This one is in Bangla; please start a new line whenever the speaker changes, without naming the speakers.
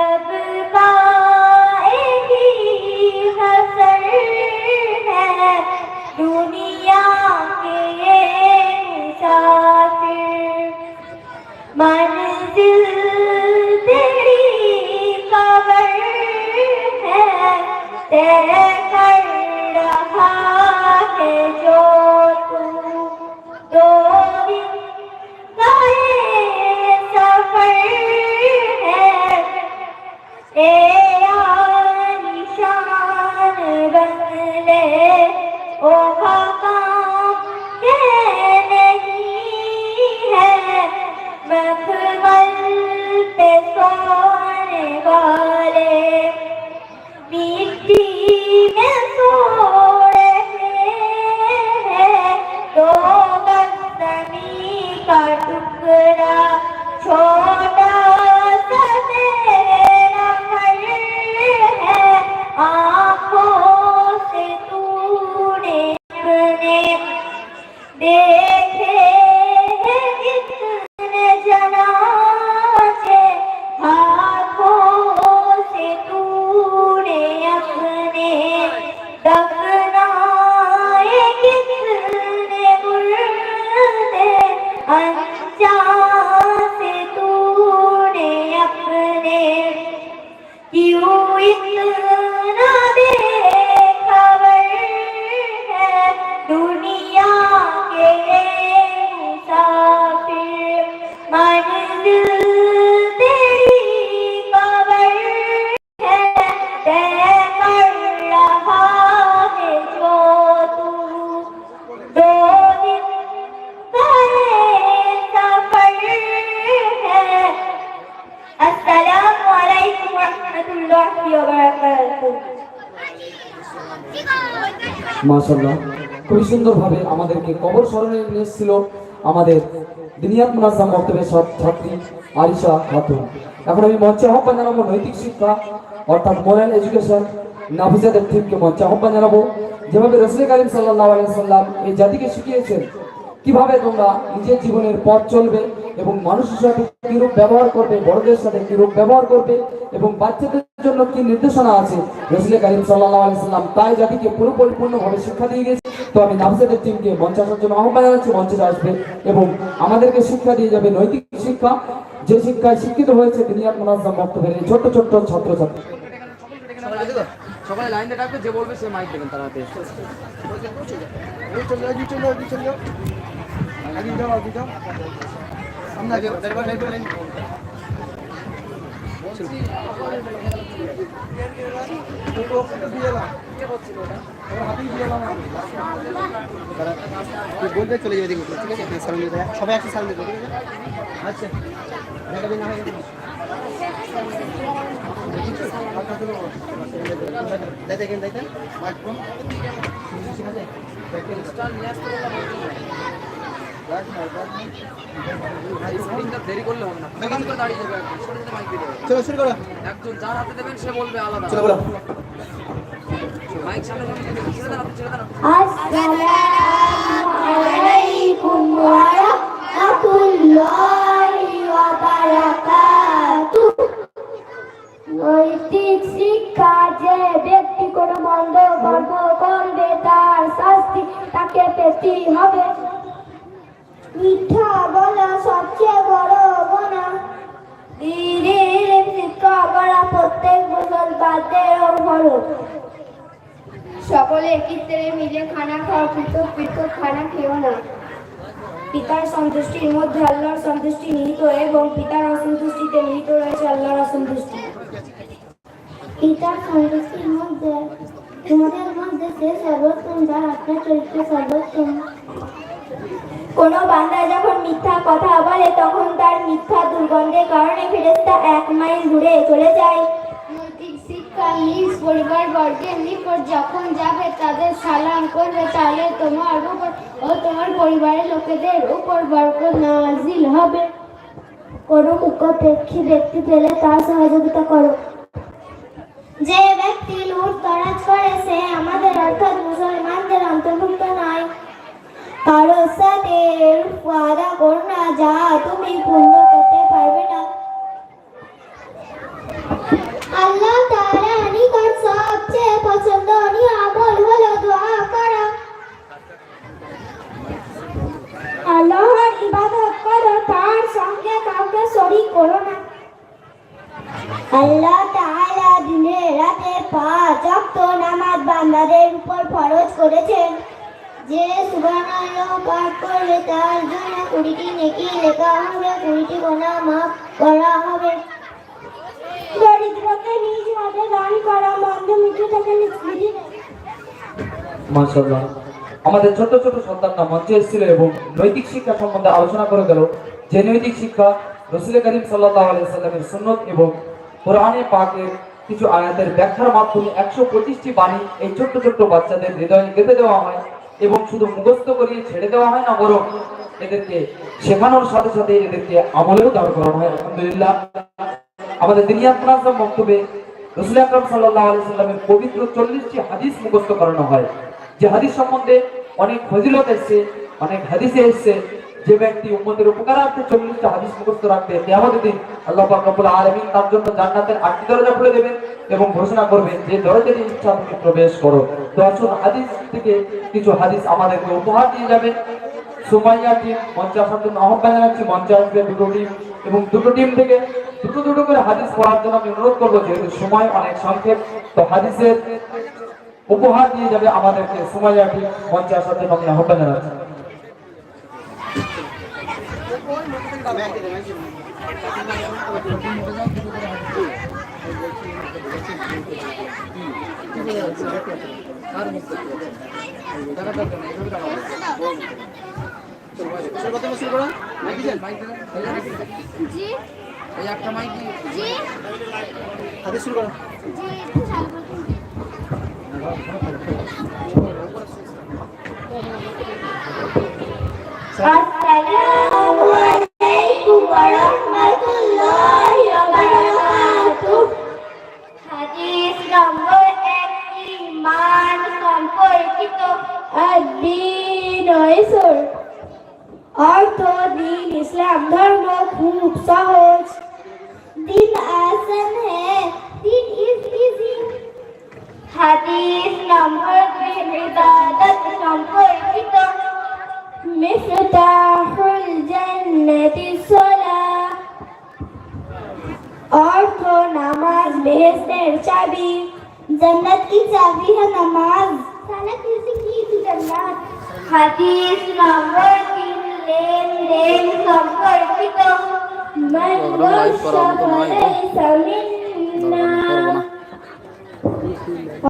happy.
মাশাল্লাহ খুবই সুন্দরভাবে আমাদেরকে কবর স্মরণে নিয়ে এসেছিল আমাদের দিনিয়াত মুনাজাম বক্তব্যের সব ছাত্রী আরিশা খাতুন। এখন আমি মঞ্চে আহ্বান জানাব নৈতিক শিক্ষা, অর্থাৎ মোরাল এডুকেশন নাফিজাদের টিমকে মঞ্চে আহ্বান জানাব। যেভাবে রসুল করিম সাল্লাহ আলিয়া সাল্লাম এই জাতিকে শিখিয়েছেন, কীভাবে তোমরা নিজের জীবনের পথ চলবে এবং মানুষের সাথে কিরূপ ব্যবহার করবে বড়দের সাথে কিরূপ ব্যবহার করবে এবং বাচ্চাদের জন্য কি নির্দেশনা আছে? রসুল করিম সাল্লাহ সাল্লাম তাই জাতিকে পুরো পরিপূর্ণভাবে শিক্ষা দিয়ে গেছে। তো আমি নাফিজাদের টিমকে মঞ্চে আসার জন্য আহ্বান জানাচ্ছি মঞ্চে আসবে এবং আমাদেরকে শিক্ষা দিয়ে যাবে নৈতিক শিক্ষা। যে শিক্ষায় শিক্ষিত হয়েছে দুনিয়ার মোনাজাম বক্তব্যের এই ছোট্ট ছোট্ট ছাত্রছাত্রী।
সবাই লাইনে ডাকবে যে বলবে সে মাইক দেবেন তার হাতে।
বলবে চলে যাবে দেখো ঠিক আছে হ্যাঁ সালাম দিয়ে সবাই একসাথে সালাম দেবে আচ্ছা দেখেন দেখেন
একজন।
নৈতিক শিক্ষা যে ব্যক্তি কোনো বন্ধ কর্ম করবে তার শাস্তি তাকে পেতে হবে। মিথ্যা বলা সবচেয়ে বড় গোনা দিনের শিক্ষা করা প্রত্যেক মুসলমানদের ফরজ সকলে একত্রে মিলে খানা খাও, পৃথক পৃথক খানা খেও না। পিতার সন্তুষ্টির মধ্যে আল্লাহর সন্তুষ্টি নিহিত এবং পিতার অসন্তুষ্টিতে নিহিত রয়েছে আল্লাহর অসন্তুষ্টি। পিতার সন্তুষ্টির মধ্যে, তোমাদের মধ্যে সে সর্বোত্তম, যার আপনার চরিত্র সর্বোত্তম। কোন বান্দা যখন মিথ্যা কথা বলে তখন তার মিথ্যা দুর্গন্ধের কারণে ফেরেস্তা এক মাইল দূরে চলে যায়।
নৈতিক শিক্ষা নিজ পরিবার বর্গের নিকট যখন যাবে তাদের সালাম করবে তাহলে তোমার উপর ও তোমার পরিবারের লোকেদের উপর বরকত নাজিল হবে।
কোনো মুখপেক্ষী ব্যক্তি পেলে তার সহযোগিতা করো। যে ব্যক্তি লুট তরাজ করে সে আমাদের অর্থাৎ মুসলমানদের অন্তর্ভুক্ত নয়। কারোর ওয়াদা করো না, যা তুমি পূর্ণ করতে পারবে না। আল্লাহ তাআলা নিকট সবচেয়ে পছন্দনীয় আমল হলো দোয়া করা। আল্লাহর ইবাদত করো, তার সঙ্গে কাউকে শরীক করো না। আল্লাহ তাআলা দিনে রাতে পাঁচ ওয়াক্ত নামাজ বান্দাদের উপর ফরজ করেছেন। যে সুবহানাল্লাহ পাঠ করবে তার জন্য কুড়িটি নেকি লেখা হবে কুড়িটি গোনা মাফ করা হবে। দরিদ্রকে নিজ হাতে দান করা মন্দ মিঠু থেকে নিষ্কৃতি
মাশাল্লাহ আমাদের ছোট ছোট সন্তানরা মঞ্চে এসেছিল এবং নৈতিক শিক্ষা সম্বন্ধে আলোচনা করে গেল যে নৈতিক শিক্ষা রসুল করিম সাল্লাহ আলাইসাল্লামের সুন্নত এবং কোরআনে পাকের কিছু আয়াতের ব্যাখ্যার মাধ্যমে একশো পঁচিশটি বাণী এই ছোট্ট ছোট্ট বাচ্চাদের হৃদয়ে গেঁথে দেওয়া হয়। এবং শুধু মুখস্থ করিয়ে ছেড়ে দেওয়া হয় না, বরং এদেরকে শেখানোর সাথে সাথে এদেরকে আমলেও দাঁড় করানো হয়। আলহামদুলিল্লাহ। আমাদের দিনিয়াত মুনাজ্জাম বক্তব্যে রসুল আকরাম সাল্লামের পবিত্র চল্লিশটি হাদিস মুখস্থ করানো হয়। যে হাদিস সম্বন্ধে অনেক ফজিলত এসেছে, অনেক হাদিসে এসছে। যে ব্যক্তি উম্মতের উপকারার্থে চল্লিশটা হাদিস মুখস্থ রাখবে, কেয়ামতের দিন আল্লাহ পাক রব্বুল আলামিন তার জন্য জান্নাতের আটটি দরজা খুলে দেবেন এবং ঘোষণা করবেন যে দরজা দিয়ে ইচ্ছা তুমি প্রবেশ করো। আসুন হাদিস থেকে কিছু হাদিস আমাদেরকে উপহার দিয়ে যাবে। সুমাইয়া টিম, মঞ্চে আসার জন্য আহ্বান জানাচ্ছি। মঞ্চে আসবে দুটো টিম এবং দুটো টিম থেকে দুটো দুটো করে হাদিস পড়ার জন্য আমি অনুরোধ করব, যেহেতু সময় অনেক সংক্ষেপ, তো হাদিসের উপহার দিয়ে যাবে আমাদেরকে সুমাইয়া টিম, মঞ্চে আসার জন্য আমি আহ্বান জানাচ্ছি।
দিয়ে দেবেন
আর মুক্ত টাকা দরকার নেই এভাবে দাঁড়াবো
শুরু করতে হবে, শুরু করুন
মাইক দিলেন মাইক দিলেন এই যে মাইক দিলেন।
জি
এই একটা মাইক দিয়ে
জি
হাতে শুরু করুন
জি একটু চালু করুন।
चाबी जन्नत की चाबी है नमाज़ की जन्नत
हदीस नंबर लेन
देन मन समिन्ना